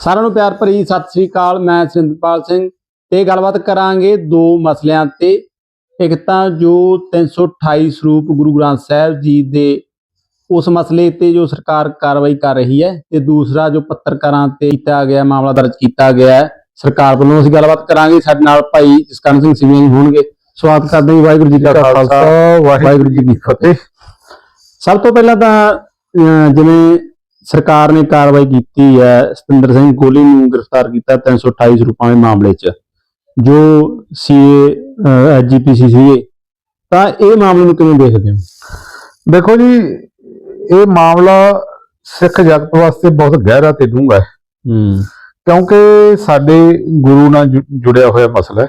ਸਾਰਿਆਂ ਨੂੰ ਪਿਆਰ ਭਰੀ ਸਤਿ ਸ੍ਰੀ ਅਕਾਲ ਮੈਂ ਸਿੰਧਪਾਲ ਸਿੰਘ। ਤੇ ਗੱਲਬਾਤ ਕਰਾਂਗੇ ਦੋ ਮਸਲਿਆਂ ਤੇ। ਇੱਕ ਤਾਂ ਜੋ 328 ਸਰੂਪ ਗੁਰੂ ਗ੍ਰੰਥ ਸਾਹਿਬ ਜੀ ਦੇ ਉਸ ਮਸਲੇ ਤੇ ਜੋ ਸਰਕਾਰ ਕਾਰਵਾਈ ਕਰ ਰਹੀ ਹੈ ਤੇ ਦੂਸਰਾ ਜੋ ਪੱਤਰਕਾਰਾਂ ਤੇ ਕੀਤਾ ਗਿਆ ਮਾਮਲਾ ਦਰਜ ਕੀਤਾ ਗਿਆ ਹੈ ਸਰਕਾਰ ਵੱਲੋਂ ਅਸੀਂ ਗੱਲਬਾਤ ਕਰਾਂਗੇ ਸਾਡੇ ਨਾਲ ਭਾਈ ਜਸਕਰਨ ਸਿੰਘ ਸਿਵਿਆਂ ਹੋਣਗੇ। ਸਵਾਗਤ ਕਰਦੇ ਹਾਂ ਵਾਹਿਗੁਰੂ ਜੀ ਕਾ ਖਾਲਸਾ ਵਾਹਿਗੁਰੂ ਜੀ ਕੀ ਫਤਿਹ। ਸਭ ਤੋਂ ਪਹਿਲਾਂ ਤਾਂ ਜਿਵੇਂ ਸਰਕਾਰ ਨੇ ਕਾਰਵਾਈ ਕੀਤੀ ਹੈ। ਸਤਿੰਦਰ ਸਿੰਘ ਗੋਲੀ ਨੂੰ ਗ੍ਰਿਫਤਾਰ ਕੀਤਾ 328 ਸਰੂਪਾਂ ਦੇ ਮਾਮਲੇ 'ਚ। ਜੋ ਸੀਏ ਐਜੀਪੀਸੀ ਸੀਗੇ। ਤਾਂ ਇਹ ਮਾਮਲੇ ਨੂੰ ਕਿਵੇਂ ਦੇਖਦੇ ਹੋ? ਦੇਖੋ ਜੀ ਇਹ ਮਾਮਲਾ ਸਿੱਖ ਜਗਤ ਵਾਸਤੇ ਬਹੁਤ ਗਹਿਰਾ ਤੇ ਡੂੰਘਾ ਹੈ। ਹੂੰ। ਕਿਉਂਕਿ ਸਾਡੇ ਗੁਰੂ ਨਾਲ ਜੁੜਿਆ ਹੋਇਆ ਮਸਲਾ ਹੈ।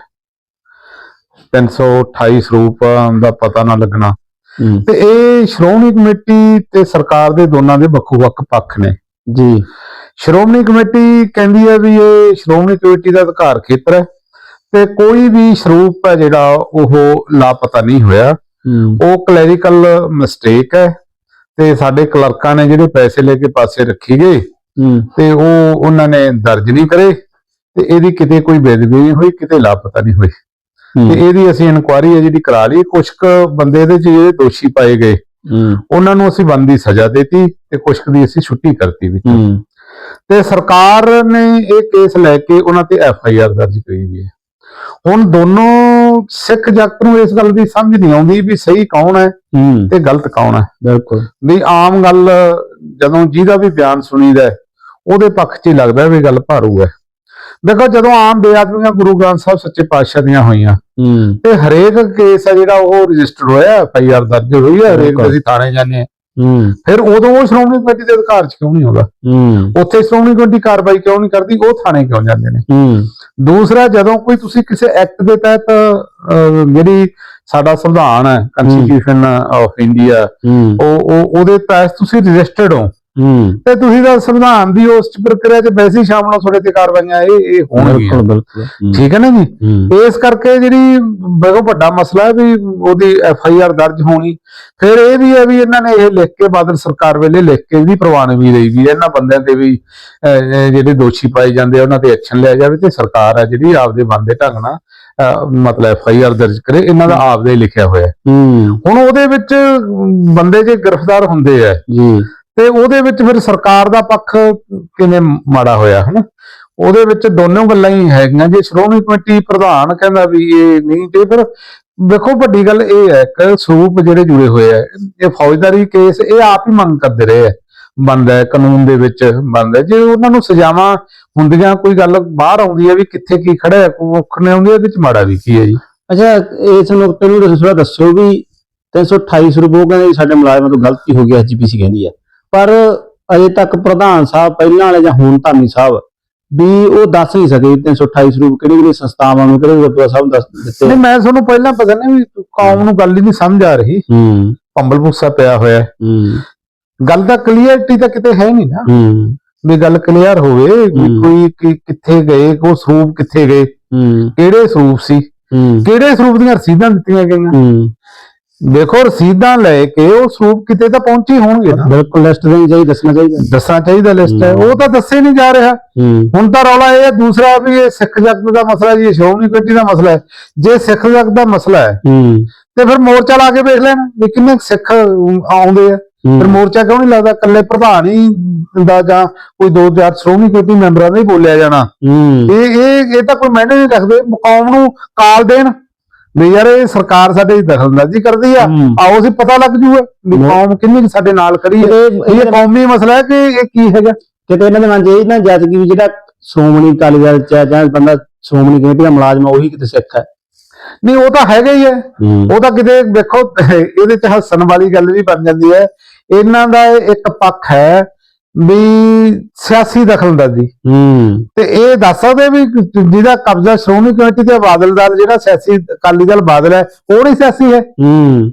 328 ਸਰੂਪਾਂ ਦਾ ਪਤਾ ਨਾ ਲੱਗਣਾ। ਤੇ ਇਹ ਸ਼੍ਰੋਮਣੀ ਕਮੇਟੀ ਤੇ ਸਰਕਾਰ ਦੇ ਦੋਨਾਂ ਦੇ ਵੱਖੋ ਵੱਖ ਪੱਖ ਨੇ। ਜੀ। ਸ਼੍ਰੋਮਣੀ ਕਮੇਟੀ ਕਹਿੰਦੀ ਹੈ ਵੀ ਇਹ ਸ਼੍ਰੋਮਣੀ ਕਮੇਟੀ ਦਾ ਅਧਿਕਾਰ ਖੇਤਰ ਹੈ ਤੇ ਕੋਈ ਵੀ ਸਰੂਪ ਹੈ ਜਿਹੜਾ ਉਹ ਲਾਪਤਾ ਨਹੀਂ ਹੋਇਆ। ਉਹ ਕਲੈਰੀਕਲ ਮਿਸਟੇਕ ਹੈ ਤੇ ਸਾਡੇ ਕਲਰਕਾਂ ਨੇ ਜਿਹੜੇ ਪੈਸੇ ਲੈ ਕੇ ਪਾਸੇ ਰੱਖੀ ਗਏ ਤੇ ਉਹ ਉਹਨਾਂ ਨੇ ਦਰਜ ਨਹੀਂ ਕਰੇ ਤੇ ਇਹਦੀ ਕਿਤੇ ਕੋਈ ਬੇਦਬੀ ਨਹੀਂ ਹੋਈ ਕਿਤੇ ਲਾਪਤਾ ਨਹੀਂ ਹੋਈ। ਤੇ ਇਹਦੀ ਅਸੀਂ ਇਨਕੁਆਰੀ ਹੈ ਜਿਹੜੀ ਕਰਾ ਲਈ। ਕੁਝ ਕੁ ਬੰਦੇ ਚ ਜਿਹੜੇ ਦੋਸ਼ੀ ਪਾਏ ਗਏ ਉਹਨਾਂ ਨੂੰ ਅਸੀਂ ਬੰਦੀ ਸਜ਼ਾ ਦਿੱਤੀ ਤੇ ਕੁਝ ਦੀ ਅਸੀਂ ਛੁੱਟੀ ਕਰਤੀ ਵਿੱਚ। ਤੇ ਸਰਕਾਰ ਨੇ ਇਹ ਕੇਸ ਲੈ ਕੇ ਉਹਨਾਂ ਤੇ ਐਫ ਆਈ ਆਰ ਦਰਜ ਕਰੀ ਵੀ ਹੈ। ਹੁਣ ਦੋਨੋਂ ਸਿੱਖ ਜਗਤ ਨੂੰ ਇਸ ਗੱਲ ਦੀ ਸਮਝ ਨਹੀਂ ਆਉਂਦੀ ਵੀ ਸਹੀ ਕੌਣ ਹੈ ਤੇ ਗਲਤ ਕੌਣ ਹੈ। ਬਿਲਕੁਲ। ਵੀ ਆਮ ਗੱਲ ਜਦੋਂ ਜਿਹਦਾ ਵੀ ਬਿਆਨ ਸੁਣੀਦਾ ਉਹਦੇ ਪੱਖ 'ਚ ਹੀ ਲੱਗਦਾ ਵੀ ਗੱਲ ਭਾਰੂ ਹੈ। ਦੇਖੋ ਜਦੋਂ ਆਮ ਬੇਅਦਬੀਆਂ ਗੁਰੂ ਗ੍ਰੰਥ ਸਾਹਿਬ ਸੱਚੇ ਪਾਤਸ਼ਾਹ ਦੀਆਂ ਹੋਈਆਂ ਹੂੰ। ਤੇ ਹਰੇਕ ਕੇਸ ਹੈ ਜਿਹੜਾ ਉਹ ਰਜਿਸਟਰਡ ਹੋਇਆ ਐਫ ਆਈ ਆਰ ਦਰਜ ਹੋਈ ਹੈ ਹਰੇਕ। ਅਸੀਂ ਥਾਣੇ ਜਾਂਦੇ ਹਾਂ। ਹੂੰ। ਫਿਰ ਉਦੋਂ ਉਹ ਸ਼੍ਰੋਮਣੀ ਕਮੇਟੀ ਦੇ ਅਧਿਕਾਰ 'ਚ ਕਿਉਂ ਨਹੀਂ ਆਉਂਦਾ? ਹੂੰ। ਉੱਥੇ ਸ਼੍ਰੋਮਣੀ ਕਮੇਟੀ ਕਾਰਵਾਈ ਕਿਉਂ ਨਹੀਂ ਕਰਦੀ? ਉਹ ਥਾਣੇ ਕਿਉਂ ਜਾਂਦੇ ਨੇ? ਹੂੰ। ਦੂਸਰਾ ਜਦੋਂ ਕੋਈ ਤੁਸੀਂ ਕਿਸੇ ਐਕਟ ਦੇ ਤਹਿਤ ਜਿਹੜੀ ਸਾਡਾ ਸੰਵਿਧਾਨ ਹੈ ਕਨਸਟੀਟਿਊਸ਼ਨ ਆਫ ਇੰਡੀਆ ਉਹ ਉਹ ਉਹਦੇ ਤਹਿਤ ਤੁਸੀਂ ਰਜਿਸਟਰਡ ਹੂੰ। ਤੇ ਤੁਸੀਂ ਤਾਂ ਸੰਵਿਧਾਨ ਦੀ ਉਸ ਪ੍ਰਕਿਰਿਆ 'ਚ ਵੈਸੇ ਸ਼ਾਮਲ ਤੁਹਾਡੇ ਤੇ ਕਾਰਵਾਈਆਂ ਇਹ ਇਹ ਹੋਣਗੀਆਂ। ਬਿਲਕੁਲ ਬਿਲਕੁਲ। ਠੀਕ ਹੈ ਨਾ ਜੀ? ਇਸ ਕਰਕੇ ਜਿਹੜੀ ਬਹੁਤ ਵੱਡਾ ਮਸਲਾ ਹੈ ਵੀ ਉਹਦੀ ਐਫ ਆਈ ਆਰ ਦਰਜ ਹੋਣੀ। ਫਿਰ ਇਹ ਵੀ ਹੈ ਵੀ ਇਹਨਾਂ ਨੇ ਇਹ ਲਿਖ ਕੇ ਬਾਦਲ ਸਰਕਾਰ ਵੇਲੇ ਲਿਖ ਕੇ ਵੀ ਪ੍ਰਵਾਨਗੀ ਦੇਈ ਵੀ ਇਹਨਾਂ ਬੰਦਿਆਂ ਤੇ ਵੀ ਜਿਹੜੇ ਦੋਸ਼ੀ ਪਾਏ ਜਾਂਦੇ ਆ ਉਹਨਾਂ ਤੇ ਐਕਸ਼ਨ ਲਿਆ ਜਾਵੇ ਤੇ ਸਰਕਾਰ ਹੈ ਜਿਹੜੀ ਆਪਦੇ ਬੰਦੇ ਢੰਗ ਨਾਲ ਮਤਲਬ ਐਫ ਆਈ ਆਰ ਦਰਜ ਕਰੇ। ਇਹਨਾਂ ਦਾ ਆਪਦੇ ਹੀ ਲਿਖਿਆ ਹੋਇਆ ਹੁਣ ਉਹਦੇ ਵਿੱਚ ਬੰਦੇ ਜੇ ਗ੍ਰਿਫਤਾਰ ਹੁੰਦੇ ਆ ਜੀ। ਤੇ ਉਹਦੇ ਵਿੱਚ ਫਿਰ ਸਰਕਾਰ ਦਾ ਪੱਖ ਕਿਵੇਂ ਮਾੜਾ ਹੋਇਆ, ਹਨਾ? ਉਹਦੇ ਵਿੱਚ ਦੋਨੋਂ ਗੱਲਾਂ ਹੀ ਹੈਗੀਆਂ। ਜੇ ਸ਼੍ਰੋਮਣੀ ਕਮੇਟੀ ਪ੍ਰਧਾਨ ਕਹਿੰਦਾ ਵੀ ਇਹ ਨਹੀਂ, ਤੇ ਫਿਰ ਵੇਖੋ, ਵੱਡੀ ਗੱਲ ਇਹ ਹੈ ਕਿ ਸਰੂਪ ਜਿਹੜੇ ਜੁੜੇ ਹੋਏ ਆ, ਇਹ ਫੌਜਦਾਰੀ ਕੇਸ, ਇਹ ਆਪ ਹੀ ਮੰਗ ਕਰਦੇ ਰਹੇ ਆ। ਬੰਦਾ ਹੈ, ਕਾਨੂੰਨ ਦੇ ਵਿੱਚ ਬੰਦਾ ਜੇ ਉਹਨਾਂ ਨੂੰ ਸਜ਼ਾਵਾਂ ਹੁੰਦੀਆਂ, ਕੋਈ ਗੱਲ ਬਾਹਰ ਆਉਂਦੀ ਹੈ ਵੀ ਕਿੱਥੇ ਕੀ ਖੜਾ ਹੈ ਮੁੱਖ ਨੇ ਆਉਂਦੀ ਇਹਦੇ ਵਿੱਚ ਮਾੜਾ ਵੀ ਕੀ ਹੈ ਜੀ? ਅੱਛਾ ਇਸ ਨੁਕਤੇ ਨੂੰ ਦੱਸੋ ਥੋੜਾ ਦੱਸਿਓ ਵੀ 328 ਸਰੂਪ ਕਹਿੰਦੇ ਵੀ ਸਾਡੇ ਮੁਲਾਜ਼ਮਾਂ ਤੋਂ ਗਲਤੀ ਹੋ ਗਈ ਐਜੀਪੀਸੀ ਕਹਿੰਦੀ ਹੈ। ਪਰ ਅਜੇ ਤੱਕ ਪ੍ਰਧਾਨ ਸਾਹਿਬ ਪਹਿਲਾਂ ਵਾਲੇ ਜਾਂ ਹੁਣ ਧਾਮੀ ਸਾਹਿਬ ਵੀ ਉਹ ਦੱਸ ਨਹੀਂ ਸਕੇ 328 ਸਰੂਪ ਕਿਹੜੀ ਕਿਹੜੀ ਸੰਸਥਾਵਾਂ ਨੂੰ ਕਿਹੜੇ ਗੁਰਦੁਆਰਾ ਸਾਹਿਬ ਦੱਸ ਦਿੱਤੇ। ਨਹੀਂ ਮੈਂ ਤੁਹਾਨੂੰ ਪਹਿਲਾਂ ਪਤਾ ਨਹੀਂ ਵੀ ਕੌਮ ਨੂੰ ਗੱਲ ਹੀ ਨਹੀਂ ਸਮਝ ਆ ਰਹੀ। ਹੂੰ। ਪੰਬਲ ਭੁੱਸਾ ਪਿਆ ਹੋਇਆ। ਹੈ। ਗੱਲ ਦਾ ਕਲੀਅਰਟੀ ਤਾਂ ਕਿਤੇ ਹੈ ਨਹੀਂ ਨਾ। ਹੂੰ। ਵੀ ਗੱਲ ਕਲੀਅਰ ਹੋਵੇ ਵੀ। ਕੋਈ ਕਿ- ਕਿੱਥੇ ਗਏ ਉਹ ਸਰੂਪ ਕਿੱਥੇ ਗਏ ਹੂੰ। ਕਿਹੜੇ ਸਰੂਪ ਸੀ ਹੂੰ। ਕਿਹੜੇ ਸਰੂਪ ਦੀਆਂ ਰਸੀਦਾਂ ਦਿੱਤੀਆਂ ਗਈਆਂ। ਹੂੰ। ਦੇਖੋ ਰਸੀਦਾਂ ਲੈ ਕੇ ਉਹ ਸਰੂਪ ਕਿਤੇ ਤਾਂ ਪਹੁੰਚੇ ਹੋਣਗੇ ਨਾ। ਬਿਲਕੁਲ ਲਿਸਟ ਦੇਣੀ ਚਾਹੀਦੀ ਦੱਸਣਾ ਚਾਹੀਦਾ। ਦੱਸਣਾ ਚਾਹੀਦਾ ਲਿਸਟ ਹੈ। ਉਹ ਤਾਂ ਦੱਸੇ ਨਹੀਂ ਜਾ ਰਿਹਾ। ਹੁਣ ਤਾਂ ਰੌਲਾ ਇਹ ਹੈ ਦੂਸਰਾ ਵੀ ਇਹ ਸਿੱਖ ਜਗਤ ਦਾ ਮਸਲਾ ਜੀ ਸ਼੍ਰੋਮਣੀ ਕਮੇਟੀ ਦਾ ਮਸਲਾ ਹੈ। ਜੇ ਸਿੱਖ ਜਗਤ ਦਾ ਮਸਲਾ ਹੈ ਤੇ ਫਿਰ ਮੋਰਚਾ ਲਾ ਕੇ ਵੇਖ ਲੈਣ ਵੀ ਕਿੰਨੇ ਸਿੱਖ ਆਉਂਦੇ ਆ। ਫਿਰ ਮੋਰਚਾ ਕਿਉਂ ਨਹੀਂ ਲੱਗਦਾ? ਇਕੱਲੇ ਪ੍ਰਧਾਨ ਹੀ ਦਾ ਜਾਂ ਕੋਈ ਦੋ ਚਾਰ ਸ਼੍ਰੋਮਣੀ ਕਮੇਟੀ ਮੈਂਬਰਾਂ ਦਾ ਹੀ ਬੋਲਿਆ ਜਾਣਾ। ਇਹ ਇਹ ਇਹ ਤਾਂ ਕੋਈ ਮੈਨੇ ਨਹੀਂ ਰੱਖਦੇ। ਕੌਮ ਨੂੰ ਕਾਲ ਦੇਣ। ਵੀ ਯਾਰ ਇਹ ਸਰਕਾਰ ਸਾਡੇ ਦੀ ਦਖਲਅੰਦਾਜ਼ੀ ਕਰਦੀ ਆ। ਆਓ ਅਸੀਂ ਪਤਾ ਲੱਗ ਜੂਗਾ ਵੀ। ਕੌਮ ਕਿੰਨੀ ਕੁ ਸਾਡੇ ਨਾਲ ਖੜੀ ਹੈ। ਇਹ ਕੌਮੀ ਮਸਲਾ ਹੈ ਕਿ ਇਹ ਕੀ ਹੈਗਾ? ਕਿਤੇ ਇਹਨਾਂ ਦੇ ਮਨ 'ਚ ਇਹ ਨਾ ਜੱਜ ਕੀ ਜਿਹੜਾ ਸ਼੍ਰੋਮਣੀ ਅਕਾਲੀ ਦਲ ਚ ਹੈ ਜਾਂ ਬੰਦਾ ਸ਼੍ਰੋਮਣੀ ਕਮੇਟੀ ਦਾ ਮੁਲਾਜ਼ਮ ਉਹੀ ਕਿਤੇ ਸਿੱਖ ਹੈ। ਨਹੀਂ ਉਹ ਤਾਂ ਹੈਗਾ ਹੀ ਹੈ। ਉਹ ਤਾਂ ਕਿਤੇ ਦੇਖੋ ਇਹਦੇ ਚ ਹੱਸਣ ਵਾਲੀ ਗੱਲ ਵੀ ਬਣ ਜਾਂਦੀ ਹੈ। ਇਹਨਾਂ ਦਾ ਇੱਕ ਪੱਖ ਹੈ ਵੀ ਸਿਆਸੀ ਦਖਲਅੰਦਾਜ਼ੀ ਹੂੰ। ਤੇ ਇਹ ਦੱਸ ਸਕਦੇ ਵੀ ਜਿਹਦਾ ਕਬਜ਼ਾ ਸ਼੍ਰੋਮਣੀ ਕਮੇਟੀ ਤੇ ਬਾਦਲ ਦਾ ਜਿਹੜਾ ਸਿਆਸੀ ਅਕਾਲੀ ਦਲ ਬਾਦਲ ਹੈ ਉਹ ਨਹੀਂ ਸਿਆਸੀ ਹੈ। ਹੂੰ।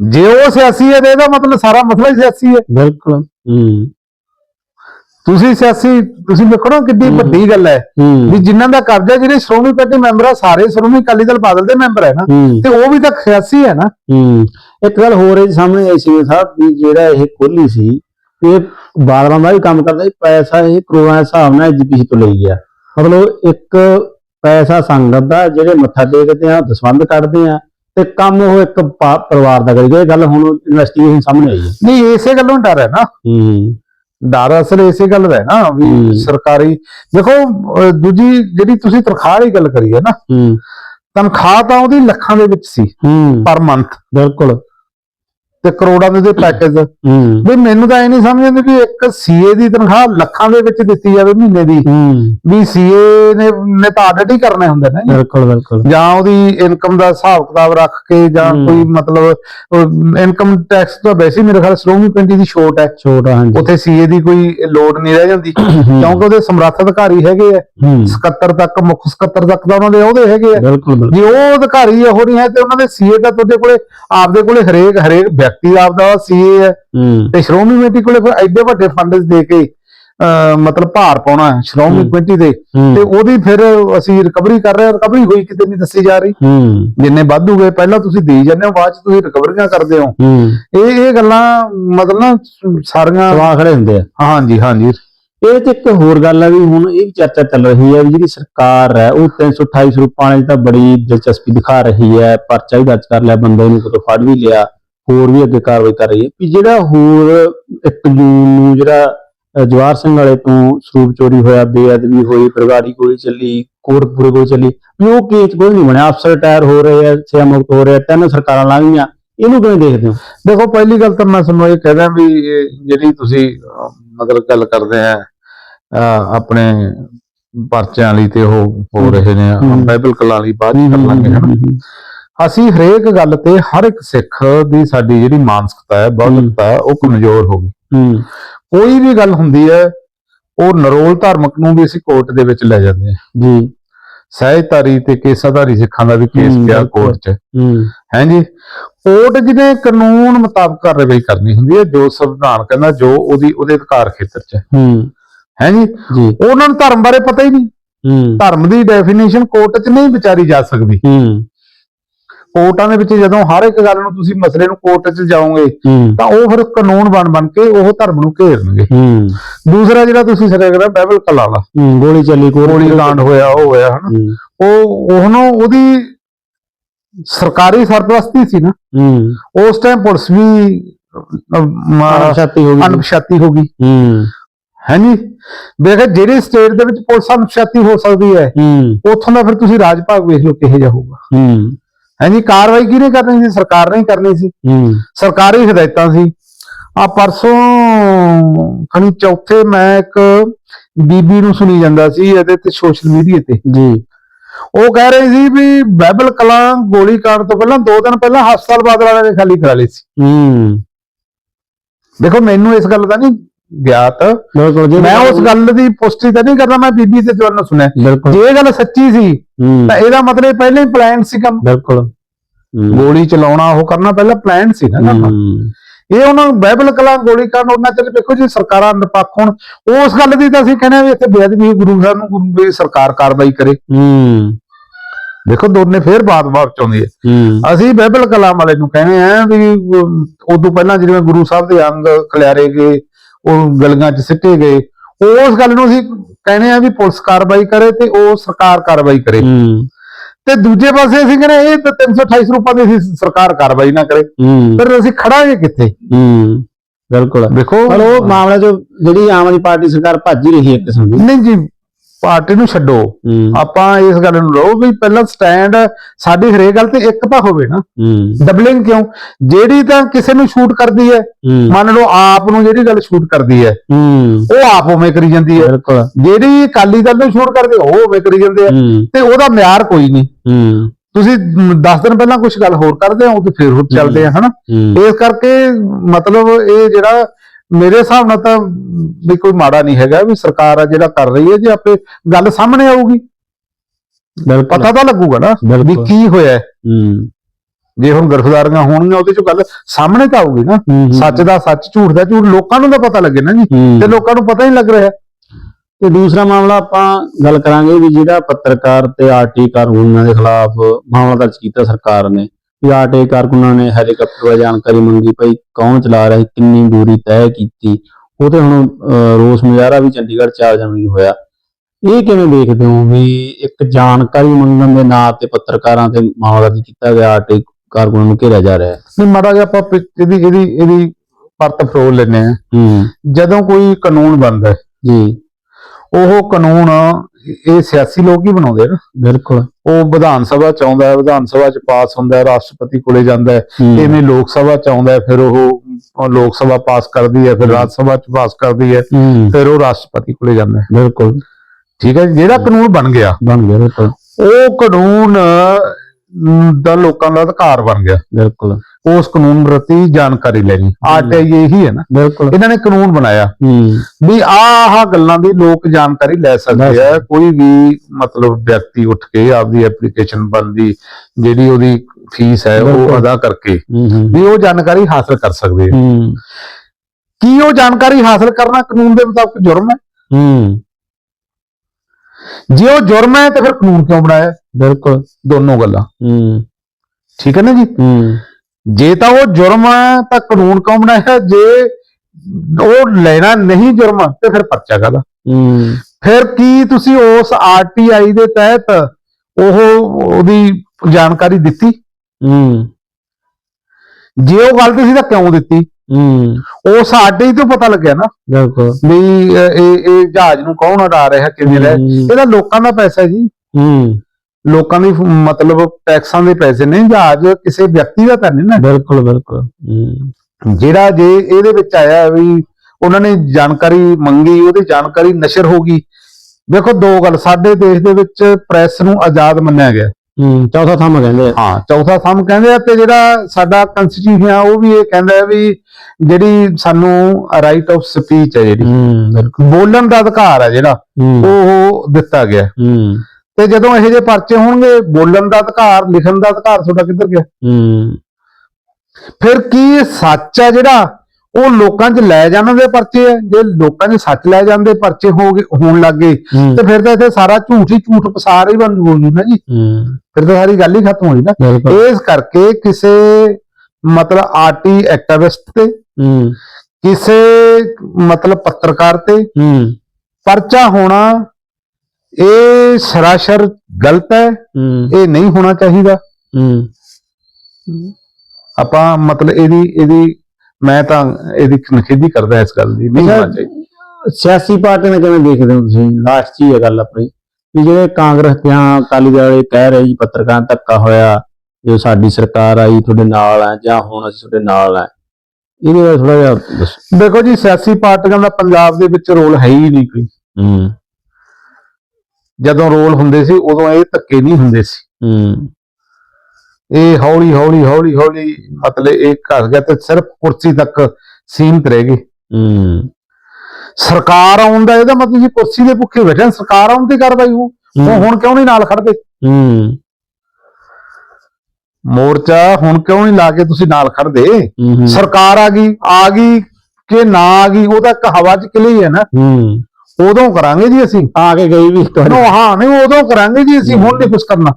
ਜੇ ਉਹ ਸਿਆਸੀ ਹੈ ਤੇ ਇਹਦਾ ਮਤਲਬ ਸਾਰਾ ਮਸਲਾ ਹੀ ਸਿਆਸੀ ਹੈ। ਬਿਲਕੁਲ ਹੂੰ। ਤੁਸੀਂ ਸਿਆਸੀ ਤੁਸੀਂ ਵੇਖੋ ਕਿੰਨੀ ਹੂੰ। ਵੱਡੀ ਗੱਲ ਹੈ। ਵੀ ਹੂੰ ਜਿਨ੍ਹਾਂ ਦਾ ਕਬਜ਼ਾ ਜਿਹੜੇ ਸ਼੍ਰੋਮਣੀ ਕਮੇਟੀ ਮੈਂਬਰ ਆ ਸਾਰੇ ਸ਼੍ਰੋਮਣੀ ਅਕਾਲੀ ਦਲ ਬਾਦਲ ਦੇ ਮੈਂਬਰ ਹੈ ਨਾ। ਹੂੰ। ਤੇ ਉਹ ਵੀ ਤਾਂ ਸਿਆਸੀ ਹੈ ਨਾ। ਹੂੰ। ਇੱਕ ਗੱਲ ਹੋਰ ਇਹ ਸਾਹਮਣੇ ਆਈ ਸੀ ਸਾਹਿਬ ਵੀ ਜਿਹੜਾ ਇਹ ਕੋਹਲੀ ਸੀ ਇਹ ਬਾਦਲਾਂ ਦਾ ਵੀ ਕੰਮ ਕਰਦਾ ਸੀ ਪੈਸਾ ਇਹ ਕਰੋੜਾਂ ਦੇ ਹਿਸਾਬ ਨਾਲ ਐਜੀਪੀਸੀ ਤੋਂ ਲਈ ਗਿਆ ਮਤਲਬ ਇੱਕ ਪੈਸਾ ਸੰਗਤ ਦਾ ਜਿਹੜੇ ਮੱਥਾ ਟੇਕਦੇ ਆ ਦਸਵੰਦ ਕੱਢਦੇ ਆ ਤੇ ਕੰਮ ਉਹ ਇੱਕ ਪਰਿਵਾਰ ਦਾ ਕਰੀ ਗਿਆ ਇਹ ਗੱਲ ਹੁਣ ਇਨਵੈਸਟੀਗੇਸ਼ਨ ਸਾਹਮਣੇ ਆਈ ਹੈ ਨਹੀਂ ਇਸੇ ਗੱਲੋਂ ਡਰ ਹੈ ਨਾ। ਹੂੰ। ਡਰ ਅਸਲ ਇਸੇ ਗੱਲ ਦਾ ਹੈ ਨਾ। ਵੀ ਸਰਕਾਰੀ ਦੇਖੋ ਦੂਜੀ ਜਿਹੜੀ ਤੁਸੀਂ ਤਨਖਾਹ ਦੀ ਗੱਲ ਕਰੀ ਹੈ ਨਾ ਹੂੰ। ਤਨਖਾਹ ਤਾਂ ਉਹਦੀ ਲੱਖਾਂ ਦੇ ਵਿੱਚ ਸੀ ਹੂੰ। ਪਰ ਮੰਥ ਬਿਲਕੁਲ। ਤੇ ਕਰੋੜਾਂ ਦੇ ਪੈਕੇਜ ਹੂੰ। ਵੀ ਮੈਨੂੰ ਤਾਂ ਇਹ ਨਹੀਂ ਸਮਝ ਆਉਂਦੀ ਵੀ ਇੱਕ ਸੀਏ ਦੀ ਤਨਖਾਹ ਲੱਖਾਂ ਦੇ ਵਿੱਚ ਦਿੱਤੀ ਜਾਵੇ ਮਹੀਨੇ ਦੀ। ਵੀ ਸੀਏ ਨੇ ਨੇ ਤਾਂ ਆਡਿਟ ਹੀ ਕਰਨੇ ਹੁੰਦੇ ਨੇ। ਬਿਲਕੁਲ ਬਿਲਕੁਲ। ਜਾਂ ਉਹਦੀ ਇਨਕਮ ਦਾ ਹਿਸਾਬ ਕਿਤਾਬ ਰੱਖ ਕੇ ਜਾਂ। ਕੋਈ ਮਤਲਬ ਇਨਕਮ ਟੈਕਸ ਤੋਂ ਵੈਸੇ ਮੇਰੇ ਖਿਆਲ ਸ਼੍ਰੋਮਣੀ ਕਮੇਟੀ ਦੀ ਛੋਟ ਹੈ। ਛੋਟਾ ਹਾਂਜੀ। ਉੱਥੇ ਸੀਏ ਦੀ ਕੋਈ ਲੋਡ ਨਹੀਂ ਰਹਿ ਜਾਂਦੀ। ਕਿਉਂਕਿ ਉਹਦੇ ਸਮਰੱਥ ਅਧਿਕਾਰੀ ਹੈਗੇ ਆ। ਸਕੱਤਰ ਤੱਕ ਮੁੱਖ ਸਕੱਤਰ ਤੱਕ ਤਾਂ ਉਹਨਾਂ ਦੇ ਉਹਦੇ ਹੈਗੇ ਆ। ਜੇ ਉਹ ਅਧਿਕਾਰੀ ਉਹ ਨਹੀਂ ਹੈ ਤੇ ਉਹਨਾਂ ਦੇ ਸੀਏ ਤਾਂ ਤੁਹਾਡੇ ਕੋਲੇ ਆਪਦੇ ਕੋਲੇ ਹਰੇਕ ਹਰੇਕ ਵਿਅਕਤੀ ਆਪਦਾ ਸੀਏ ਹੈ। ਹੂੰ। ਤੇ ਸ਼੍ਰੋਮਣੀ ਕਮੇਟੀ ਕੋਲੇ ਫਿਰ ਐਡੇ ਵੱਡੇ ਫੰਡ ਦੇ ਕੇ ਅਹ ਮਤਲਬ ਭਾਰ ਪਾਉਣਾ ਹੈ ਸ਼੍ਰੋਮਣੀ। ਕਮੇਟੀ ਦੇ। ਤੇ ਉਹਦੀ ਫਿਰ ਅਸੀਂ ਰਿਕਵਰੀ ਕਰ ਰਹੇ ਹਾਂ। ਰਿਕਵਰੀ ਹੋਈ ਕਿਤੇ ਨਹੀਂ ਦੱਸੀ ਜਾ ਰਹੀ। ਹੂੰ। ਜਿੰਨੇ ਵਾਧੂ ਗਏ ਪਹਿਲਾਂ ਤੁਸੀਂ ਦੇਈ ਜਾਂਦੇ ਹੋ ਬਾਅਦ ਚ ਤੁਸੀਂ ਰਿਕਵਰੀਆਂ ਕਰਦੇ ਹੋ। ਹੂੰ। ਇਹ ਇਹ ਗੱਲਾਂ ਮਤਲਬ ਨਾ ਸਾਰੀਆਂ ਸਵਾ ਖੜੇ ਹੁੰਦੇ ਆ। ਹਾਂਜੀ ਹਾਂਜੀ। ਇਹ ਤੇ ਇੱਕ ਹੋਰ ਗੱਲ ਹੈ ਵੀ ਹੁਣ ਇਹ ਵੀ ਚਰਚਾ ਚੱਲ ਰਹੀ ਹੈ ਵੀ ਜਿਹੜੀ ਸਰਕਾਰ ਹੈ ਉਹ 328 ਸਰੂਪਾਂ 'ਚ ਤਾਂ ਬੜੀ ਦਿਲਚਸਪੀ ਦਿਖਾ ਰਹੀ ਹੈ। ਪਰਚਾ ਵੀ ਦਰਜ ਕਰ ਲਿਆ ਬੰਦੇ ਨੂੰ ਕਿਤੋਂ ਫੜ ਵੀ ਲਿਆ। ਹੋਰ ਵੀ ਅੱਗੇ ਕਾਰਵਾਈ ਕਰ ਰਹੀ ਹੈ। ਵੀ ਜਿਹੜਾ ਹੋਰ 1 ਜੂਨ ਨੂੰ ਜਿਹੜਾ ਅ, ਜਵਾਹਰ ਸਿੰਘ ਵਾਲੇ ਤੋਂ ਸਰੂਪ ਚੋਰੀ ਹੋਇਆ ਬੇਅਦਬੀ ਹੋਈ ਬਰਗਾੜੀ ਗੋਲੀ ਚੱਲੀ ਕੋਟਪੁਰੇ ਗੋਲੀ ਚੱਲੀ ਵੀ ਉਹ ਕੇਸ ਕੋਈ ਨਹੀਂ ਬਣਿਆ। ਅਫਸਰ ਰਿਟਾਇਰ ਹੋ ਰਹੇ ਆ ਸਿਆ ਮੁਕਤ ਹੋ ਰਹੇ ਤਿੰਨ ਸਰਕਾਰਾਂ ਲੰਘ ਗਈਆਂ ਇਹਨੂੰ ਕਿਵੇਂ ਦੇਖਦੇ ਹੋ? ਦੇਖੋ ਪਹਿਲੀ ਗੱਲ ਤਾਂ ਮੈਂ ਤੁਹਾਨੂੰ ਇਹ ਕਹਿਦਾ ਵੀ ਜਿਹੜੀ ਤੁਸੀਂ ਮਤਲਬ ਗੱਲ ਕਰਦੇ ਆ ਆਪਣੇ ਪਰਚਿਆਂ ਲਈ ਤੇ ਉਹ ਹੋ ਰਹੇ ਨੇ। ਬਾਈਬਲ ਕਲਾਂ ਲਈ ਬਾਅਦ ਚ ਕਰ ਲਾਂਗੇ ਹਨਾ? ਅਸੀਂ ਹਰੇਕ ਗੱਲ ਤੇ ਹਰ ਇੱਕ ਸਿੱਖ ਦੀ ਸਾਡੀ ਜਿਹੜੀ ਮਾਨਸਿਕਤਾ ਹੈ ਬੌਧਿਕਤਾ ਹੈ ਉਹ ਕਮਜ਼ੋਰ ਹੋ ਗਈ। ਕੋਈ ਵੀ ਗੱਲ ਹੁੰਦੀ ਹੈ ਉਹ ਨਰੋਲ ਧਾਰਮਿਕ ਨੂੰ ਵੀ ਅਸੀਂ ਕੋਰਟ ਦੇ ਵਿੱਚ ਲੈ ਜਾਂਦੇ ਹਾਂ। ਜੀ। ਸਹਿਜਧਾਰੀ ਤੇ ਕੇਸਾਧਾਰੀ ਸਿੱਖਾਂ ਦਾ ਵੀ ਕੇਸ ਪਿਆ। ਕੋਰਟ 'ਚ। ਹੂੰ। ਜੀ? ਕੋਰਟ ਜਿਹਨੇ ਕਾਨੂੰਨ ਮੁਤਾਬਕ ਕਾਰਵਾਈ ਕਰਨੀ ਹੁੰਦੀ ਹੈ ਜੋ ਸੰਵਿਧਾਨ ਕਹਿੰਦਾ ਜੋ ਉਹਦੀ ਉਹਦੇ ਅਧਿਕਾਰ ਖੇਤਰ 'ਚ। ਹੂੰ। ਜੀ? ਉਹਨਾਂ ਨੂੰ ਧਰਮ ਬਾਰੇ ਪਤਾ ਹੀ ਨਹੀਂ। ਧਰਮ ਦੀ ਡੈਫੀਨੇਸ਼ਨ ਕੋਰਟ 'ਚ ਨਹੀਂ ਵਿਚਾਰੀ ਜਾ ਸਕਦੀ। ਕੋਰਟਾਂ ਦੇ ਵਿੱਚ ਜਦੋਂ ਹਰ ਇੱਕ ਗੱਲ ਨੂੰ ਤੁਸੀਂ ਮਸਲੇ ਨੂੰ ਕੋਰਟ 'ਚ ਜਾਓਗੇ ਤਾਂ ਉਹ ਫਿਰ ਕਾਨੂੰਨ ਬਣ ਬਣ ਕੇ ਉਹ ਧਰਮ ਨੂੰ ਘੇਰਨਗੇ। ਦੂਸਰਾ ਜਿਹੜਾ ਤੁਸੀਂ ਸਿਰੇ ਕਰਦਾ ਬਾਈਬਲ ਕਲਾ ਹੂੰ ਗੋਲੀ ਚੱਲੀ ਗੋਲੀ ਕਾਂਡ ਹੋਇਆ ਉਹ ਹੋਇਆ ਹਨਾ? ਉਹ ਉਹਨੂੰ ਉਹਦੀ ਸਰਕਾਰੀ ਸਰਪ੍ਰਸਤੀ ਸੀ ਨਾ। ਉਸ ਟਾਈਮ ਪੁਲਿਸ ਵੀ ਅਹ, ਛਾਤੀ ਹੋ ਗਈ। ਅਣਪਛਾਤੀ ਹੋ ਗਈ। ਹੂੰ। ਹੈ ਜੀ ਵੇਖ ਜਿਹੜੀ ਸਟੇਟ ਦੇ ਵਿੱਚ ਪੁਲਿਸ ਅਣਪਛਾਤੀ ਹੋ ਸਕਦੀ ਹੈ ਹੂੰ। ਉੱਥੋਂ ਦਾ ਫਿਰ ਤੁਸੀਂ ਰਾਜ ਭਾਗ ਵੇਖ ਲਓ ਕਿਹੋ ਜਿਹਾ ਹੋਊਗਾ। ਹੂੰ ਹੈ ਜੀ ਕਾਰਵਾਈ ਕਿਹਨੇ ਕਰਨੀ ਸੀ? ਸਰਕਾਰ ਨੇ ਹੀ ਕਰਨੀ ਸੀ। ਸਰਕਾਰੀ ਹਦਾਇਤਾਂ ਸੀ। ਆ ਪਰਸੋਂ ਖਣੀ ਚੌਥੇ ਮੈਂ ਇੱਕ ਬੀਬੀ ਨੂੰ ਸੁਣੀ ਜਾਂਦਾ ਸੀ ਇਹਦੇ ਤੇ ਸੋਸ਼ਲ ਮੀਡੀਆ ਤੇ। ਜੀ। ਉਹ ਕਹਿ ਰਹੇ ਸੀ ਵੀ ਬਾਈਬਲ ਕਲਾਂ ਗੋਲੀ ਕਾਂਡ ਤੋਂ ਪਹਿਲਾਂ ਦੋ ਦਿਨ ਪਹਿਲਾਂ ਹਸਪਤਾਲ ਬਾਦਲਾਂ ਨੇ ਖਾਲੀ ਕਰਾ ਲਈ ਸੀ। ਹੂੰ। ਦੇਖੋ ਮੈਨੂੰ ਇਸ ਗੱਲ ਦਾ ਨਹੀਂ ਗਿਆਤ। ਬਿਲਕੁਲ ਜੀ ਮੈਂ ਉਸ ਗੱਲ ਦੀ ਪੁਸ਼ਟੀ ਤਾਂ ਨਹੀਂ ਕਰਦਾ ਮੈਂ ਬੀਬੀ ਤੇ ਤੁਹਾਨੂੰ ਸੁਣਿਆ। ਜੇ ਇਹ ਗੱਲ ਸੱਚੀ ਸੀ ਤਾਂ ਇਹਦਾ ਮਤਲਬ ਪਹਿਲਾਂ ਹੀ ਪਲਾਨ ਸੀ ਕੰਮ। ਬਿਲਕੁਲ। ਗੋਲੀ ਚਲਾਉਣਾ ਉਹ ਕਰਨਾ ਪਹਿਲਾਂ ਪਲਾਨ ਸੀ ਨਾ ਕੰਮ। ਇਹ ਉਹਨਾਂ ਬਾਈਬਲ ਕਲਾਂ ਗੋਲੀ ਕਾਂਡ ਉਹਨਾਂ ਚਿਰ ਦੇਖੋ ਜੀ ਸਰਕਾਰਾਂ ਨਿਰਪੱਖ ਹੋਣ। ਉਸ ਗੱਲ ਦੀ ਤਾਂ ਅਸੀਂ ਕਹਿੰਦੇ ਵੀ ਇੱਥੇ ਬੇਅਦਬੀ ਗੁਰੂ ਸਾਹਿਬ ਨੂੰ ਗੁਰੂ ਵੀ ਸਰਕਾਰ ਕਾਰਵਾਈ ਕਰੇ। ਹੂੰ। ਦੇਖੋ ਦੋਨੇ ਫੇਰ ਬਾਤ-ਬਾਤ ਚਾਹੁੰਦੀ ਹੈ ਹੂੰ। ਅਸੀਂ ਬਾਈਬਲ ਕਲਾਮ ਵਾਲੇ ਨੂੰ ਕਹਿੰਦੇ ਆ ਵੀ ਉਦੋਂ ਪਹਿਲਾਂ ਜਿਵੇਂ ਗੁਰੂ ਸਾਹਿਬ ਦੇ ਅੰਗ ਖਲਿਆਰੇ ਗਏ ਉਹ ਗਲੀਆਂ 'ਚ ਸਿੱਟੇ ਗਏ। ਉਸ ਗੱਲ ਨੂੰ ਅਸੀਂ ਕਹਿੰਦੇ ਆ ਵੀ ਪੁਲਿਸ ਕਾਰਵਾਈ ਕਰੇ ਤੇ ਉਹ ਸਰਕਾਰ ਕਾਰਵਾਈ ਕਰੇ। ਤੇ ਦੂਜੇ ਪਾਸੇ ਅਸੀਂ ਕਹਿੰਦੇ ਇਹ ਤਾਂ 328 ਰੁਪਏ ਦੀ ਅਸੀਂ ਸਰਕਾਰ ਕਾਰਵਾਈ ਨਾ ਕਰੇ। ਫਿਰ ਅਸੀਂ ਖੜਾਂਗੇ ਕਿੱਥੇ? ਬਿਲਕੁਲ। ਦੇਖੋ। ਪਰ ਉਹ ਮਾਮਲੇ 'ਚ ਜਿਹੜੀ ਆਮ ਆਦਮੀ ਪਾਰਟੀ ਸਰਕਾਰ ਭੱਜ ਹੀ ਰਹੀ ਹੈ ਕਿਸਮ ਦੀ ਨਹੀਂ ਜੀ ਪਾਰਟੀ ਨੂੰ ਛੱਡੋ। ਆਪਾਂ ਇਸ ਗੱਲ ਨੂੰ ਲਓ ਵੀ ਪਹਿਲਾਂ ਸਟੈਂਡ ਸਾਡੀ ਹਰੇਕ ਗੱਲ ਤੇ ਇੱਕ ਤਾਂ ਹੋਵੇ ਨਾ। ਡਬਲਿੰਗ ਕਿਉਂ? ਜਿਹੜੀ ਤਾਂ ਕਿਸੇ ਨੂੰ ਸ਼ੂਟ ਕਰਦੀ ਹੈ ਮੰਨ ਲਓ ਆਪ ਨੂੰ ਜਿਹੜੀ ਗੱਲ ਸ਼ੂਟ ਕਰਦੀ ਹੈ ਉਹ ਆਪ ਉਵੇਂ ਕਰੀ ਜਾਂਦੀ ਹੈ। ਜਿਹੜੀ ਅਕਾਲੀ ਦਲ ਨੂੰ ਸ਼ੂਟ ਕਰਦੇ ਉਹ ਉਵੇਂ ਕਰੀ ਜਾਂਦੇ ਆ। ਤੇ ਉਹਦਾ ਮਿਆਰ ਕੋਈ ਨਹੀਂ। ਤੁਸੀਂ 10 ਦਿਨ ਪਹਿਲਾਂ ਕੁਝ ਗੱਲ ਹੋਰ ਕਰਦੇ ਹੋ ਤੇ ਫਿਰ ਹੋਰ ਚੱਲਦੇ ਆ ਹਨਾ? ਇਸ ਕਰਕੇ ਮਤਲਬ ਇਹ ਜਿਹੜਾ ਮੇਰੇ ਹਿਸਾਬ ਨਾਲ ਤਾਂ ਵੀ ਕੋਈ ਮਾੜਾ ਨਹੀਂ ਹੈਗਾ ਵੀ ਸਰਕਾਰ ਆ ਜਿਹੜਾ ਕਰ ਰਹੀ ਹੈ ਜੇ ਆਪੇ ਗੱਲ ਸਾਹਮਣੇ ਆਊਗੀ। ਪਤਾ ਤਾਂ ਲੱਗੂਗਾ ਨਾ ਵੀ ਕੀ ਹੋਇਆ ਹੈ। ਜੇ ਹੁਣ ਗ੍ਰਿਫਤਾਰੀਆਂ ਹੋਣਗੀਆਂ ਉਹਦੇ ਚੋਂ ਗੱਲ ਸਾਹਮਣੇ ਤਾਂ ਆਊਗੀ ਨਾ। ਸੱਚ ਦਾ ਸੱਚ ਝੂਠ ਦਾ ਝੂਠ ਲੋਕਾਂ ਨੂੰ ਤਾਂ ਪਤਾ ਲੱਗੇ ਨਾ ਜੀ। ਤੇ ਲੋਕਾਂ ਨੂੰ ਪਤਾ ਹੀ ਲੱਗ ਰਿਹਾ। ਤੇ ਦੂਸਰਾ ਮਾਮਲਾ ਆਪਾਂ ਗੱਲ ਕਰਾਂਗੇ ਵੀ ਜਿਹੜਾ ਪੱਤਰਕਾਰ ਤੇ ਆਰਟੀ ਕਾਰਕੁਨਾਂ ਦੇ ਖਿਲਾਫ ਮਾਮਲਾ ਦਰਜ ਕੀਤਾ ਸਰਕਾਰ ਨੇ। ਵੀ ਆਰਟੀ ਕਾਰਕੁਨਾਂ ਨੇ ਹੈਲੀਕਾਪਟਰ ਬਾਰੇ ਜਾਣਕਾਰੀ ਮੰਗੀ ਭਾਈ ਕੌਣ ਚਲਾ ਰਿਹਾ ਕਿੰਨੀ ਦੂਰੀ ਤੈਅ ਕੀਤੀ। ਉਹ ਤੇ ਹੁਣ ਰੋਸ ਮੁਜ਼ਾਹਰਾ ਵੀ ਚੰਡੀਗੜ੍ਹ 4 ਜਨਵਰੀ ਨੂੰ ਹੋਇਆ। ਇਹ ਕਿਵੇਂ ਦੇਖਦੇ ਹੋ ਵੀ ਇੱਕ ਜਾਣਕਾਰੀ ਮੰਗਣ ਦੇ ਨਾਂ ਤੇ ਪੱਤਰਕਾਰਾਂ ਤੇ ਮਾਮਲਾ ਦਰਜ ਕੀਤਾ ਗਿਆ ਆਰਟੀ ਕਾਰਕੁਨਾਂ ਨੂੰ ਘੇਰਿਆ ਜਾ ਰਿਹਾ ਹੈ? ਨਹੀਂ ਮਾੜਾ ਜਿਹਾ ਆਪਾਂ ਇਹਦੀ ਇਹਦੀ ਇਹਦੀ ਪਰਤ ਫਰੋਲ ਲੈਨੇ ਆ ਜਦੋਂ ਕੋਈ ਕਾਨੂੰਨ ਬਣਦਾ ਹੈ, ਜੀ। ਉਹ ਕਾਨੂੰਨ ਇਹ ਸਿਆਸੀ ਲੋਕ ਹੀ ਬਣਾਉਂਦੇ ਆ ਨਾ। ਬਿਲਕੁਲ। ਉਹ ਵਿਧਾਨ ਸਭਾ ਚ ਆਉਂਦਾ ਹੈ ਵਿਧਾਨ ਸਭਾ ਚ ਪਾਸ ਹੁੰਦਾ ਹੈ ਰਾਸ਼ਟਰਪਤੀ ਕੋਲੇ ਜਾਂਦਾ ਹੈ। ਇਵੇਂ ਲੋਕ ਸਭਾ ਚ ਆਉਂਦਾ ਹੈ ਫਿਰ ਉਹ ਲੋਕ ਸਭਾ ਪਾਸ ਕਰਦੀ ਹੈ ਫਿਰ ਰਾਜ ਸਭਾ ਚ ਪਾਸ ਕਰਦੀ ਹੈ ਫਿਰ ਉਹ ਰਾਸ਼ਟਰਪਤੀ ਕੋਲੇ ਜਾਂਦਾ ਹੈ। ਬਿਲਕੁਲ। ਠੀਕ ਹੈ? ਜਿਹੜਾ ਕਾਨੂੰਨ ਬਣ ਗਿਆ ਬਣ ਗਿਆ ਬਿਲਕੁਲ। ਉਹ ਕਾਨੂੰਨ ਦਾ ਲੋਕਾਂ ਦਾ ਅਧਿਕਾਰ ਬਣ ਗਿਆ। ਬਿਲਕੁਲ। ਉਸ ਕਾਨੂੰਨ ਪ੍ਰਤੀ ਜਾਣਕਾਰੀ ਲੈਣੀ। ਆਰਟੀਆਈ ਇਹੀ ਹੈ ਨਾ। ਬਿਲਕੁਲ। ਇਹਨਾਂ ਨੇ ਕਾਨੂੰਨ ਬਣਾਇਆ। ਵੀ ਆਹ ਗੱਲਾਂ ਦੀ ਲੋਕ ਜਾਣਕਾਰੀ ਲੈ ਸਕਦੇ ਆ। ਕੋਈ ਵੀ ਮਤਲਬ ਵਿਅਕਤੀ ਉੱਠ ਕੇ ਆਪਦੀ ਐਪਲੀਕੇਸ਼ਨ ਬਣਦੀ ਜਿਹੜੀ ਉਹਦੀ ਫੀਸ ਹੈ ਉਹ। ਅਦਾ ਕਰਕੇ ਵੀ ਉਹ ਜਾਣਕਾਰੀ ਹਾਸਲ ਕਰ ਸਕਦੇ ਆ। ਕੀ ਉਹ ਜਾਣਕਾਰੀ ਹਾਸਲ ਕਰਨਾ ਕਾਨੂੰਨ ਦੇ ਮੁਤਾਬਕ ਜੁਰਮ ਹੈ? ਹੂੰ। ਜੇ ਉਹ ਜੁਰਮ ਹੈ ਤਾਂ ਫਿਰ ਕਾਨੂੰਨ ਕਿਉਂ ਬਣਾਇਆ? ਬਿਲਕੁਲ। ਦੋਨੋਂ ਗੱਲਾਂ। ਹੂੰ। ਠੀਕ ਹੈ ਨਾ ਜੀ? ਹੂੰ। ਜੇ ਤਾਂ ਉਹ ਜੁਰਮ ਹੈ ਤਾਂ ਕਾਨੂੰਨ ਕਿਉਂ ਬਣਾਇਆ? ਜੇ ਉਹ ਲੈਣਾ ਨਹੀਂ ਜੁਰਮ ਤੇ ਫਿਰ ਪਰਚਾ ਕਾਹਦਾ? ਹੂੰ। ਫਿਰ ਕੀ ਤੁਸੀਂ ਉਸ ਆਰਟੀਆਈ ਦੇ ਤਹਿਤ ਉਹ ਉਹਦੀ ਜਾਣਕਾਰੀ ਦਿੱਤੀ? ਹੂੰ। ਜੇ ਉਹ ਗਲਤ ਸੀ ਤਾਂ ਕਿਉਂ ਦਿੱਤੀ? ਹੂੰ। ਉਹ ਸਾਡੇ ਹੀ ਤੋਂ ਪਤਾ ਲੱਗਿਆ ਨਾ। ਬਿਲਕੁਲ। ਵੀ ਇਹ ਇਹ ਜਹਾਜ਼ ਨੂੰ ਕੌਣ ਉਡਾ ਰਿਹਾ ਕਿਵੇਂ ਰਿਹਾ। ਹੂੰ। ਇਹਦਾ ਲੋਕਾਂ ਦਾ ਪੈਸਾ ਹੈ ਜੀ। ਹੂੰ। ਲੋਕਾਂ ਦੀ ਮਤਲਬ ਟੈਕਸਾਂ ਦੇ ਪੈਸੇ ਨੇ ਜਹਾਜ਼ ਕਿਸੇ ਵਿਅਕਤੀ ਦਾ ਤਾਂ ਨਹੀਂ ਨਾ? ਬਿਲਕੁਲ ਬਿਲਕੁਲ। ਜਿਹੜਾ ਜੇ ਇਹਦੇ ਵਿੱਚ ਆਇਆ ਵੀ ਉਹਨਾਂ ਨੇ ਜਾਣਕਾਰੀ ਮੰਗੀ ਉਹਦੀ ਜਾਣਕਾਰੀ ਨਸ਼ਰ ਹੋ ਗਈ। ਵੇਖੋ ਦੋ ਗੱਲ ਸਾਡੇ ਦੇਸ਼ ਦੇ ਵਿੱਚ ਪ੍ਰੈਸ ਨੂੰ ਆਜ਼ਾਦ ਮੰਨਿਆ ਗਿਆ। ਹੂੰ ਚੌਥਾ ਥੰਮ ਕਹਿੰਦੇ ਆ। ਹਾਂ ਚੌਥਾ ਥੰਮ ਕਹਿੰਦੇ ਆ ਤੇ ਜਿਹੜਾ ਸਾਡਾ ਕਨਸਟੀਟਿਊਸ਼ਨ ਆ ਉਹ ਵੀ ਇਹ ਕਹਿੰਦਾ ਹੈ ਵੀ ਜਿਹੜੀ ਸਾਨੂੰ ਰਾਈਟ ਆਫ ਸਪੀਚ ਹੈ ਜਿਹੜੀ। ਬੋਲਣ ਦਾ ਅਧਿਕਾਰ ਹੈ ਜਿਹੜਾ ਉਹ ਦਿੱਤਾ ਗਿਆ। ਹੂੰ। ਤੇ ਜਦੋਂ ਇਹੋ ਜਿਹੇ ਪਰਚੇ ਹੋਣਗੇ ਬੋਲਣ ਦਾ ਅਧਿਕਾਰ ਲਿਖਣ ਦਾ ਅਧਿਕਾਰ ਤੁਹਾਡਾ ਕਿੱਧਰ ਗਿਆ? ਹੂੰ। ਫਿਰ ਕੀ ਸੱਚ ਹੈ ਜਿਹੜਾ ਉਹ ਲੋਕਾਂ 'ਚ ਲੈ ਜਾਣ ਦੇ ਪਰਚੇ ਹੈ ਜੇ ਲੋਕਾਂ 'ਚ ਸੱਚ ਲੈ ਜਾਂਦੇ ਪਰਚੇ ਹੋ ਗਏ ਹੋਣ ਲੱਗੇ ਹੂੰ। ਤੇ ਫਿਰ ਤਾਂ ਇੱਥੇ ਸਾਰਾ ਝੂਠ ਹੀ ਝੂਠ ਪਸਾਰ ਹੀ ਜੂਗੀ ਨਾ ਜੀ। ਹੂੰ। ਫਿਰ ਤਾਂ ਸਾਰੀ ਗੱਲ ਹੀ ਖਤਮ ਹੋਈ ਨਾ। ਇਸ ਕਰਕੇ ਕਿਸੇ ਮਤਲਬ ਆਰਟੀ ਐਕਟਿਵਿਸਟ ਤੇ ਹੂੰ। ਕਿਸੇ ਮਤਲਬ ਪੱਤਰਕਾਰ ਤੇ ਹੂੰ। ਪਰਚਾ ਹੋਣਾ ਇਹ ਸਰਾਸਰ ਗਲਤ ਹੈ ਇਹ ਨਹੀਂ ਹੋਣਾ ਚਾਹੀਦਾ। ਆਪਾਂ ਮਤਲਬ ਇਹਦੀ ਇਹਦੀ ਮੈਂ ਤਾਂ ਇਹਦੀ ਨਖੇਦੀ ਕਰਦਾ ਇਸ ਗੱਲ ਦੀ ਨਹੀਂ ਹੋਣਾ ਚਾਹੀਦਾ। ਸਿਆਸੀ ਪਾਰਟੀਆਂ ਨੂੰ ਕਿਵੇਂ ਦੇਖਦੇ ਹੋ ਤੁਸੀਂ? ਲਾਸਟ ਹੀ ਹੈ ਗੱਲ ਆਪਣੀ ਵੀ ਜਿਹੜੇ ਕਾਂਗਰਸ ਜਾਂ ਅਕਾਲੀ ਦਲ ਵਾਲੇ ਕਹਿ ਰਹੇ ਜੀ ਪੱਤਰਕਾਰ ਧੱਕਾ ਹੋਇਆ ਜੋ ਸਾਡੀ ਸਰਕਾਰ ਆਈ ਤੁਹਾਡੇ ਨਾਲ ਆ ਜਾਂ ਹੁਣ ਅਸੀਂ ਤੁਹਾਡੇ ਨਾਲ ਆ ਇਹਦੇ ਬਾਰੇ ਥੋੜਾ ਜਿਹਾ ਦੱਸੋ। ਦੇਖੋ ਜੀ ਸਿਆਸੀ ਪਾਰਟੀਆਂ ਦਾ ਪੰਜਾਬ ਦੇ ਵਿੱਚ ਰੋਲ ਹੈ ਹੀ ਨਹੀਂ ਕੋਈ। ਹੂੰ। ਜਦੋਂ ਰੋਲ ਹੁੰਦੇ ਸੀ ਉਦੋਂ ਇਹ ਧੱਕੇ ਨਹੀਂ ਹੁੰਦੇ ਸੀ। ਹੂੰ। ਇਹ ਹੌਲੀ ਹੌਲੀ ਹੌਲੀ ਹੌਲੀ ਮਤਲਬ ਇਹ ਘਸ ਗਿਆ ਤੇ ਸਿਰਫ ਕੁਰਸੀ ਤੱਕ ਸੀਮਿਤ ਰਹਿ ਗਏ ਹੂੰ। ਸਰਕਾਰ ਆਉਣ ਦਾ ਇਹਦਾ ਮਤਲਬ ਜੀ ਕੁਰਸੀ ਦੇ ਭੁੱਖੇ ਬੈਠੇ ਹਾਂ, ਸਰਕਾਰ ਆਉਣ ਤੇ ਕਾਰਵਾਈ ਹੋ। ਉਹ ਹੁਣ ਕਿਉਂ ਨਹੀਂ ਨਾਲ ਖੜਦੇ ਹੂੰ। ਮੋਰਚਾ ਹੁਣ ਕਿਉਂ ਨਹੀਂ ਲਾ ਕੇ ਤੁਸੀਂ ਨਾਲ ਖੜਦੇ ਹੂੰ ਸਰਕਾਰ ਆ ਗਈ ਆ ਗਈ ਕਿ ਨਾ ਆ ਗਈ ਉਹ ਤਾਂ ਇੱਕ ਹਵਾ 'ਚ ਕਿਲੀ ਹੈ ਨਾ। ਹੂੰ। ਉਦੋਂ ਕਰਾਂਗੇ ਜੀ ਅਸੀਂ। ਆ ਕੇ ਗਈ ਵੀ। ਨੋ ਹਾਂ ਨਹੀਂ ਉਦੋਂ ਕਰਾਂਗੇ ਜੀ ਅਸੀਂ ਹੁਣ ਨਹੀਂ ਕੁਝ ਕਰਨਾ।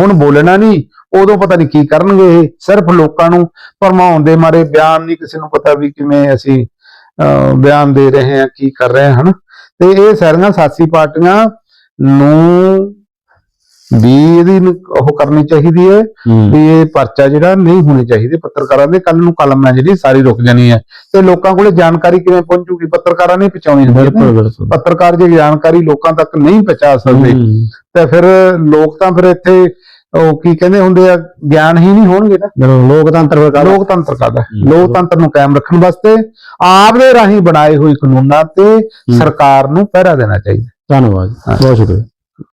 ਹੁਣ ਬੋਲਣਾ ਨਹੀਂ ਉਦੋਂ ਪਤਾ ਨਹੀਂ ਕੀ ਕਰਨਗੇ ਇਹ ਸਿਰਫ ਲੋਕਾਂ ਨੂੰ ਭਰਮਾਉਣ ਦੇ ਮਾਰੇ ਬਿਆਨ ਨਹੀਂ ਕਿਸੇ ਨੂੰ ਪਤਾ ਵੀ ਕਿਵੇਂ ਅਸੀਂ ਬਿਆਨ ਦੇ ਰਹੇ ਹਾਂ ਕੀ ਕਰ ਰਹੇ ਹਾਂ ਹਨਾ? ਤੇ ਇਹ ਸਾਰੀਆਂ ਸਾਸੀ ਪਾਰਟੀਆਂ ਨੂੰ ਵੀ ਇਹਦੀ ਉਹ ਕਰਨੀ ਚਾਹੀਦੀ ਹੈ ਵੀ ਇਹ ਪਰਚਾ ਜਿਹੜਾ ਨਹੀਂ ਹੋਣੇ ਚਾਹੀਦੇ। ਪੱਤਰਕਾਰਾਂ ਦੇ ਕੱਲ ਨੂੰ ਕਲਮ ਹੈ ਜਿਹੜੀ ਸਾਰੀ ਰੁਕ ਜਾਣੀ ਹੈ। ਤੇ ਲੋਕਾਂ ਕੋਲੇ ਜਾਣਕਾਰੀ ਕਿਵੇਂ ਪਹੁੰਚੂਗੀ? ਪੱਤਰਕਾਰਾਂ ਨੇ ਪਹੁੰਚਾਉਣੀ ਬਿਲਕੁਲ ਪੱਤਰਕਾਰ ਜੇ ਜਾਣਕਾਰੀ ਲੋਕਾਂ ਤੱਕ ਨਹੀਂ ਪਹੁੰਚਾ ਸਕਦੇ ਤੇ ਫਿਰ ਲੋਕ ਤਾਂ ਫਿਰ ਇੱਥੇ ਉਹ ਕੀ ਕਹਿੰਦੇ ਹੁੰਦੇ ਆ ਗਿਆਨ ਹੀ ਨਹੀਂ ਹੋਣਗੇ ਨਾ। ਲੋਕਤੰਤਰ ਵਿਕਾਸ ਲੋਕਤੰਤਰ ਹਮ। ਲੋਕਤੰਤਰ ਨੂੰ ਕਾਇਮ ਰੱਖਣ ਵਾਸਤੇ ਆਪ ਦੇ ਰਾਹੀਂ ਬਣਾਏ ਹੋਏ ਕਾਨੂੰਨਾਂ ਤੇ ਸਰਕਾਰ ਨੂੰ ਪਹਿਰਾ ਦੇਣਾ ਚਾਹੀਦਾ। ਧੰਨਵਾਦ ਬਹੁਤ ਸ਼ੁਕਰੀਆ।